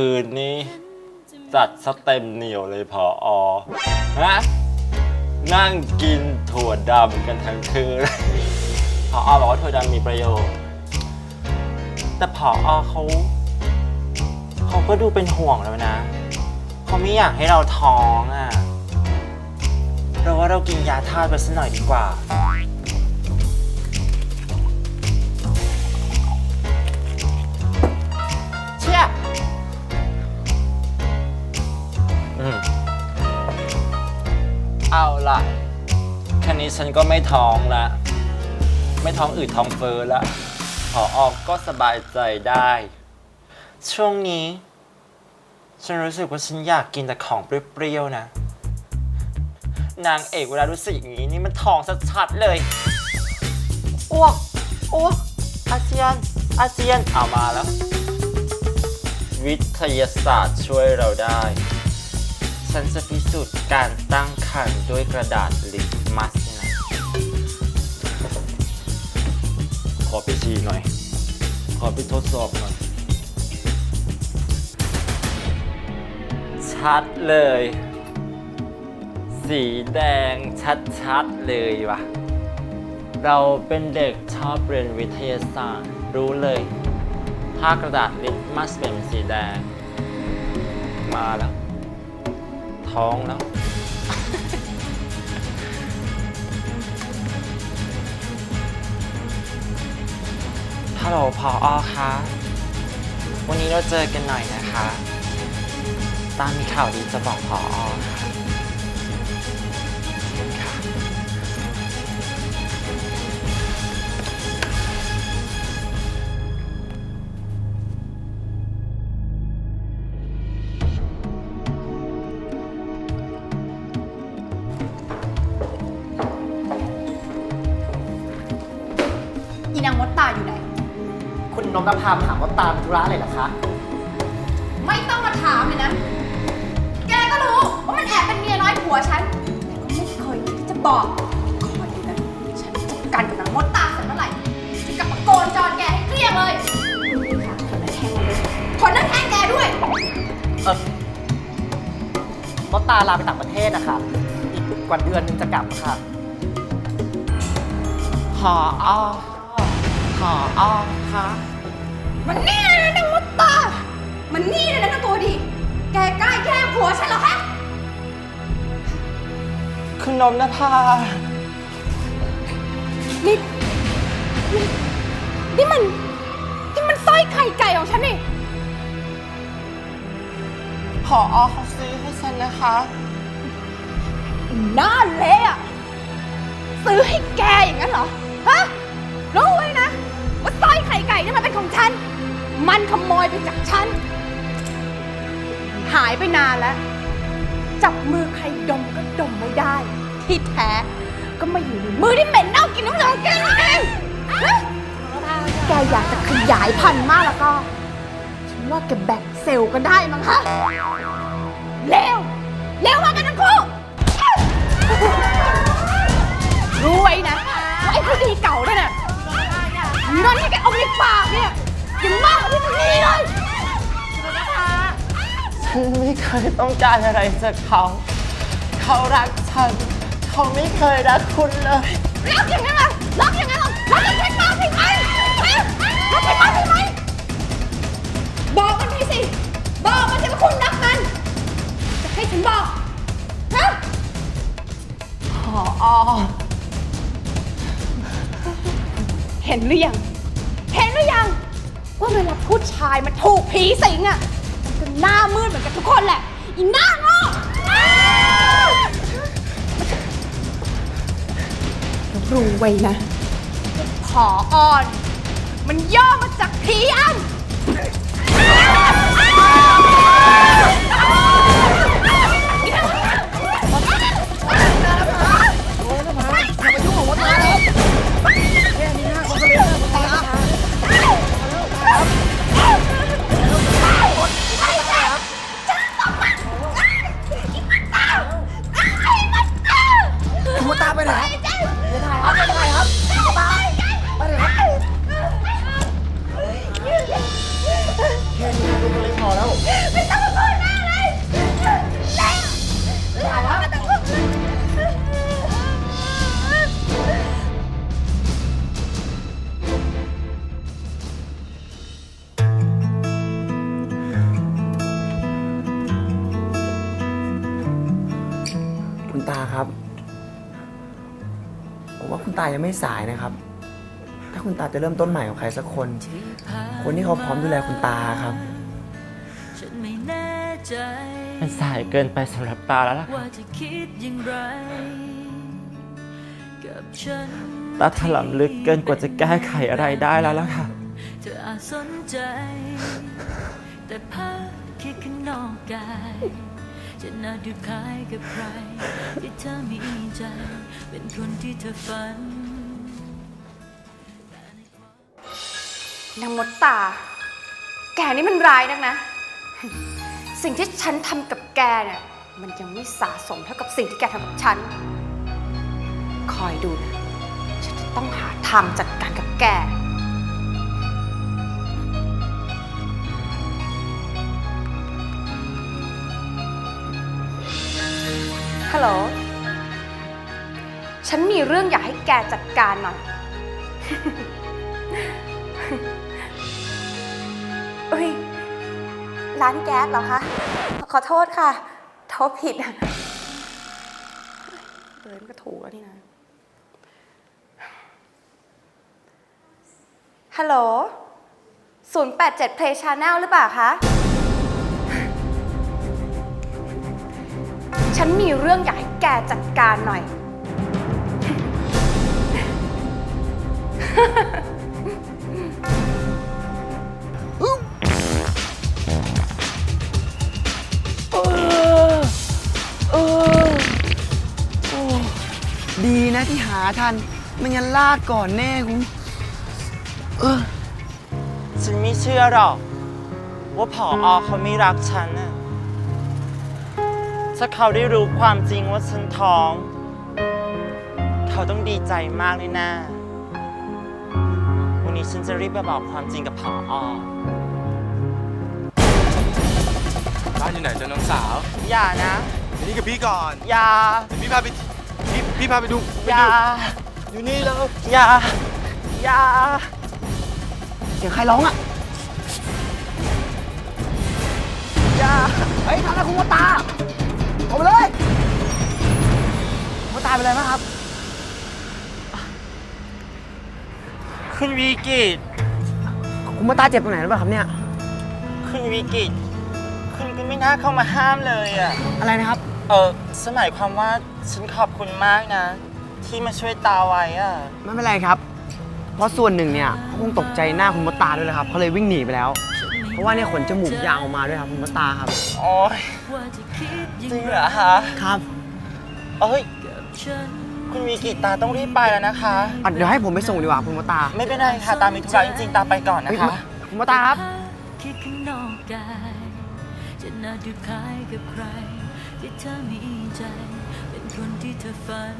คืนนี้จัดสเต็มเหนียวเลยพออฮะนั่งกินถั่วดำกันทั้งคืน พออบอกว่าถั่วดำมีประโยชน์ แต่พออเขาเขาก็ดูเป็นห่วงแล้วนะ เขาไม่อยากให้เราท้องอะ เราว่าเรากินยาธาตุไปสักหน่อยดีกว่า ล่ะ แค่นี้ฉันก็ไม่ท้องละ ไม่ท้องอืดท้องเฟ้อละพอออกก็สบายใจได้ ช่วงนี้ ฉันรู้สึกว่าฉันอยากกินแต่ของเปรี้ยวๆนะ นางเอกเวลารู้สึกอย่างนี้นี่มันท้องชัดๆเลยอ้วกอ้วกอาเซียน อาเซียนเอามาแล้ว วิทยาศาสตร์ช่วยเราได้ ฉันจะพิสูจน์การตั้งครรภ์ด้วยกระดาษลิตมัสนะขอไปชีหน่อย ขอไปทดสอบหน่อย ชัดเลย สีแดงชัดๆเลยวะเราเป็นเด็กชอบเรียนวิทยาศาสตร์ รู้เลย ถ้ากระดาษลิตมัสเป็นสีแดง มาแล้ว ท้องแล้ว ฮัลโหลพออคะ วันนี้เราเจอกันหน่อยนะคะ ตามมีข่าวดีจะบอกพออค่ะค่ะ คุณนนทภาถามว่าตามธุระอะไรเหรอคะ ไม่ต้องมาถามเลยนะ แกก็รู้ว่ามันแอบเป็นเมียน้อยผัวฉัน แต่ก็ไม่เคยคิดที่จะบอก คอยดูนะ ฉันจัดการกับนางมดตาเสร็จเมื่อไหร่ฉันกลับมาโกนจอนแกให้เกลี้ยงเลยคนนั้นแห้งเลยคนนั้นแห้งแกด้วย เออมดตาลาไปต่างประเทศนะคะ อีกกว่าเดือนหนึงจะกลับค่ะพออพออคะ มันนี่เลยนะนางมดตา มันนี่เลยนะนางตัวดี แกกล้าแย่งผัวฉันเหรอคะ คุณนนทภานี่นี่นี่มัน นี่มันสร้อยไข่ไก่ของฉันนี่พออเขาซื้อให้ฉันนะคะ หน้าเละอะซื้อให้แกอย่างนั้นเหรอ ฮะ รู้ไว้นะ ว่าสร้อยไข่ไก่นี่มันเป็นของฉัน มันขโมยไปจากฉัน หายไปนานแล้ว จับมือใครดมก็ดมไม่ได้ ที่แท้ ก็มาอยู่ในมือที่เหม็นเน่ากินน้ำลายแกนี่เองฮะแกอยากจะขยายพันธุ์มากแล้วก็ ฉันว่าแกแบกเซลล์ก็ได้มั้งฮะเร็วเร็วมากันทั้งคู่รู้ไว้นะว่าไอ้ผู้ดีเก่านั่นน่ะนอนที่แกเอาไปในปากเนี่ย ยังมากกว่าที่มันนี่เลยฉันไม่เคยต้องการอะไรจากเขา เขารักฉัน เขาไม่เคยรักคุณเลย รักอย่างนั้นเหรอรักอย่างนั้นเหรอรักอย่างฉันมากใช่ไหมฮะรักฉันมากใช่ไหมบอกมันไปสิ บอกมันสิว่าคุณรักมัน จะให้ฉันบอก ฮะพออเห็นหรือยัง เห็นหรือยัง ว่าเวลาผู้ชายมาถูกผีสิงอะมันก็หน้ามืดเหมือนกันทุกคนแหละอีหน้าโง่รู้ไว้นะขออ่อน มันย่อมาจากผีอันาคุณตายังไม่สายนะครับ ถ้าคุณตาจะเริ่มต้นใหม่กับใครสักคน คนที่เขาพร้อมดูแลคุณตาครับ ฉันไม่แน่ใจ มันสายเกินไปสำหรับตาแล้วล่ะว่าจะคิดอย่างไร กับฉันตาถลำลึกเกินกว่าจะแก้ไขอะไรได้แล้วล่ะค่ะ เธออาจสนใจ แต่ภาพคิดข้างนอกกายจะน่าดูคล้ายกับใคร ที่เธอมีใจ เป็นคนที่เธอฝัน นางมดตา แกนี่มันร้ายนักนะ สิ่งที่ฉันทำกับแกเนี่ย มันยังไม่สะสมเท่ากับสิ่งที่แกทำกับฉัน คอยดูนะ ฉันจะต้องหาทางจัดการกับแก ฮัลโหล ฉันมีเรื่องอยากให้แกจัดการหน่อยเร้านแก๊สเหรอคะ ขอโทษค่ะโทรผิดเบิร์นก็ถูกแล้วนี่นะ ฮัลโหล 087 Play Channel หรือเปล่าคะ ฉันมีเรื่องอยากให้แกจัดการหน่อยาทันไม่งั้นลากก่อนแน่คุณฉันไม่เชื่อหรอก ว่าผออเขาไม่รักฉันน่ะถ้าเขาได้รู้ความจริงว่าฉันท้อง เขาต้องดีใจมากเลยนะวันนี้ฉันจะรีบไปบอกความจริงกับผออบ้านอยู่ไหนจ๊ะน้องสาว อย่านะเดี๋ยวนี้กับพี่ก่อน อย่าเดี๋ยวพี่พาไป พี่พี่พาไปดูไปอย่าดูอยู่นี่แล้วอย่าอย่าเสียงใครร้องอะอย่าเฮ้ยทำอะไรคุณมาตาออกไปเลยคุณตาเป็นอะไรบ้างครับคุณวีกิตคุณมาตาเจ็บตรงไหนหรือเปล่าครับเนี่ยคุณวีกิตคุณก็ไม่น่าเข้ามาห้ามเลยอะ อะไรนะครับ เออสมัยความว่าฉันขอบคุณมากนะ ที่มาช่วยตาไว้อะไม่เป็นไรครับ เพราะส่วนหนึ่งเนี่ยเขาคงตกใจหน้าคุณมดตาด้วยแหละครับเขาเลยวิ่งหนีไปแล้ว เพราะว่าเนี่ยขนจมูกยาวออกมาด้วยครับคุณมดตาครับ โอ้ยว่าจะคิดอย่าจริงงไรเหรอคะครับเอ้ยกับฉันคุณวีกิตตาต้องรีบไปแล้วนะคะ อะเดี๋ยวให้ผมไปส่งดีกว่าคุณมดตาไม่เป็นไรค่ะ ตามีธุระจริงๆ ตาไปก่อนนะเฮ้ยคะ คุณมดตาครับ คิดข้างนอกกายจะน่าดูคล้ายกับใคร ที่เธอมีใจ เป็นคนที่เธอฝัน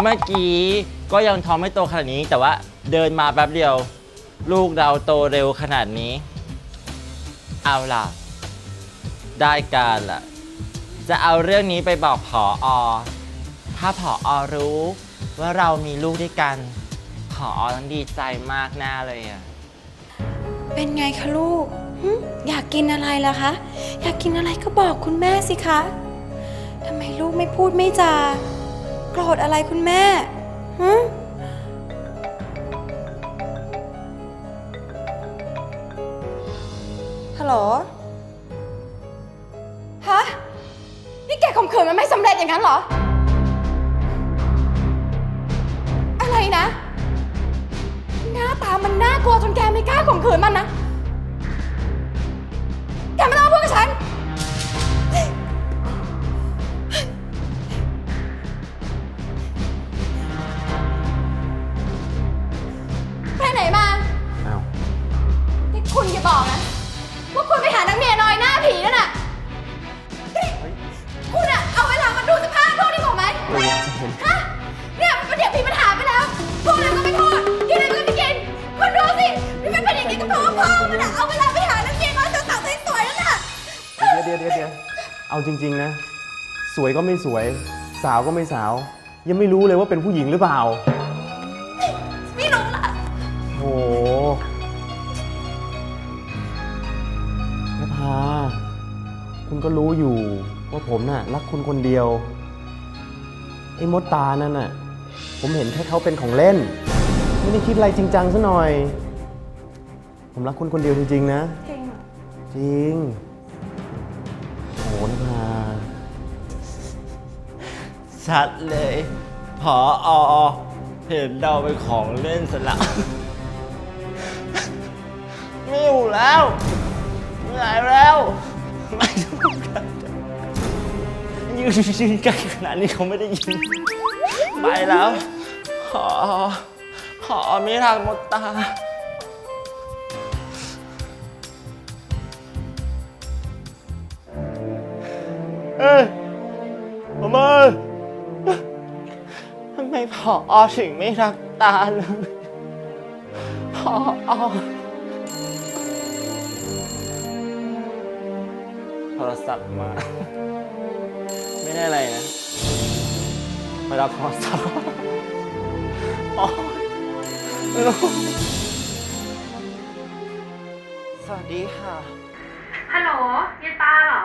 เมื่อกี้ก็ยังท้องไม่โตขนาดนี้ แต่ว่าเดินมาแป๊บเดียว ลูกเราโตเร็วขนาดนี้ เอาล่ะ ได้การล่ะ จะเอาเรื่องนี้ไปบอกผออถ้าผออรู้ว่าเรามีลูกด้วยกัน ผออต้องดีใจมากแน่เลยอะ เป็นไงคะลูกหึอยากกินอะไรล่ะคะ อยากกินอะไรก็บอกคุณแม่สิคะทำไมลูกไม่พูดไม่จา โกรธอะไรคุณแม่หึฮัลโหล ฮะ นี่แกข่มขืนมันไม่สำเร็จอย่างนั้นเหรอ อะไรนะหน้า ตามันน่ากลัวจนแกไม่กล้าข่มขืนมันนะ เอาจริง ๆ นะ สวยก็ไม่สวย สาวก็ไม่สาว ยังไม่รู้เลยว่าเป็นผู้หญิงหรือเปล่า ไม่รู้ล่ะ โหก็รู้อยู่ว่าผมน่ะรักคุณคนเดียว ไอ้มดตานั่นน่ะ ผมเห็นแค่เขาเป็นของเล่น ไม่ได้คิดอะไรจริงจังซะหน่อย ผมรักคุณคนเดียวจริงๆนะ จริงเหรอ จริง ชัดเลย พออเห็นเราเป็นของเล่นซะแล้วไม่อยู่แล้วเหนื่อยแล้วไม่ต้องการยืนยืนใกล้ขนาดนี้เขาไม่ได้ยิน ไปแล้วขอขอไม่รักหมดตาเอ้ยทำไมทำไมพ ออถึงไม่รักตาเลยพออโทรศัพท์มา ไม่ได้อะไรนะไปรับโทรศัพท์อ๋อลูกสวัสดีค่ะ ฮัลโหลยายตาเหรอ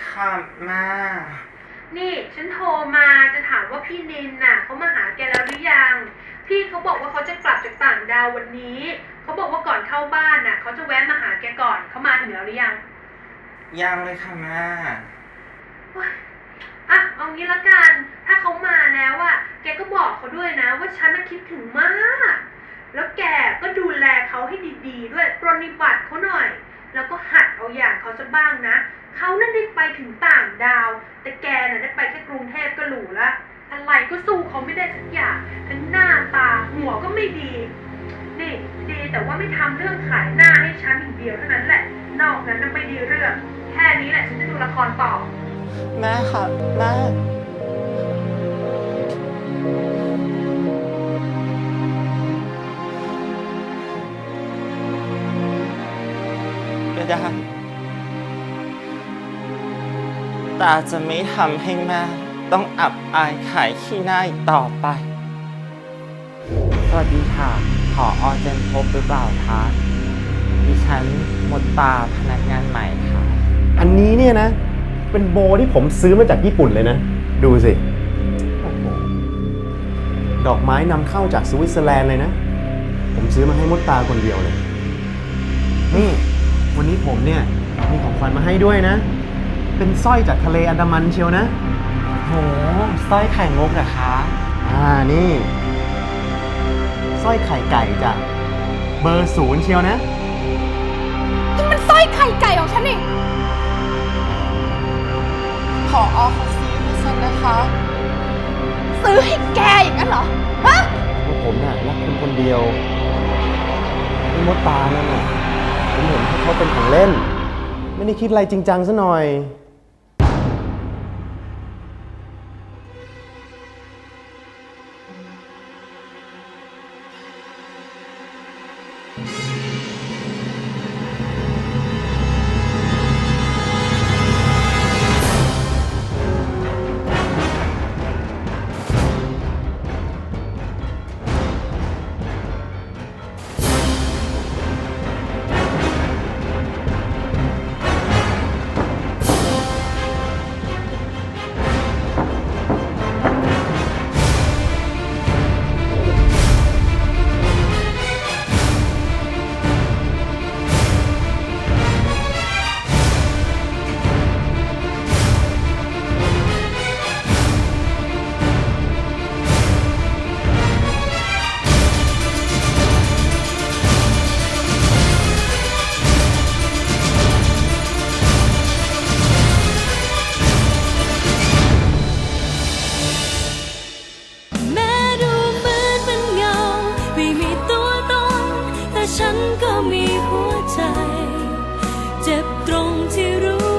ค่ะแม่ นี่ฉันโทรมาจะถามว่าพี่นินน่ะเขามาหาแกแล้วหรือยัง พี่เขาบอกว่าเขาจะกลับจากต่างดาววันนี้ เขาบอกว่าก่อนเข้าบ้านน่ะเขาจะแวะมาหาแกก่อนเขามาถึงแล้วหรือยังยังเลยค่ะแม่อะเอางี้ละกัน ถ้าเขามาแล้วอะแกก็บอกเขาด้วยนะ ว่าฉันน่ะคิดถึงมาก แล้วแกก็ดูแลเขาให้ดีๆ ด้วยปรนนิบัติเขาหน่อย แล้วก็หัดเอาอย่างเขาจะบ้างนะ เขานั่นได้ไปถึงต่างดาว แต่แกน่ะได้ไปแค่กรุงเทพก็หรูละ อะไรก็สู้เขาไม่ได้สักอย่าง ทั้งหน้าตาหัวก็ไม่ดี นี่ดีแต่ว่าไม่ทำเรื่องขายหน้าให้ฉันอย่างเดียวเท่านั้นแหละ นอกนั้นไม่ดีเรื่อง แค่นี้แหละฉันจะดูละครต่อ แม่ค่ะแม่าจะไม่ทำให้แม่ต้องอับอายขายขี้หน้าอีกต่อไป สวัสดีค่ะขออเจนพบหรือเปล่าคะดิฉันหมดตาพนักงานใหม่ค่ะ อันนี้เนี่ยนะ เป็นโบที่ผมซื้อมาจากญี่ปุ่นเลยนะ ดูสิโอ้โหดอกไม้นำเข้าจากสวิตเซอร์แลนด์เลยนะ ผมซื้อมาให้มดตาคนเดียวเลย นี่ วันนี้ผมเนี่ยมีของขวัญมาให้ด้วยนะ เป็นสร้อยจากทะเลอันดามันเชียวนะ โหสร้อยไข่มุกเหรอคะ อ่า นี่สร้อยไข่ไก่จ้ะ เบอร์ศูนย์เชียวนะ นี่มันสร้อยไข่ไก่ของฉันนี่ขออเขาซื้อให้ฉันนะคะ ซื้อให้แกอย่างนั้นเหรอ ฮะเพราะผมน่ะรักคุณคนเดียวไอ้มดตานั่นน่ะผมเห็นแค่เขาเป็นของเล่น ไม่ได้คิดอะไรจริงจังซะหน่อย เจ็บตรงที่รู้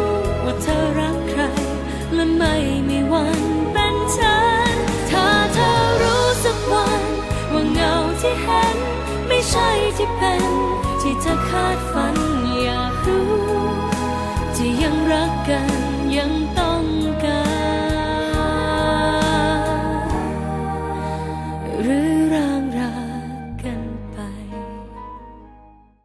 ว่าเธอรักใคร และไม่มีวันเป็นฉัน ถ้าเธอรู้สักวัน ว่าเงาที่เห็น ไม่ใช่ที่เป็น ที่เธอคาดฝันอยากรู้ที่ยังรักกันยัง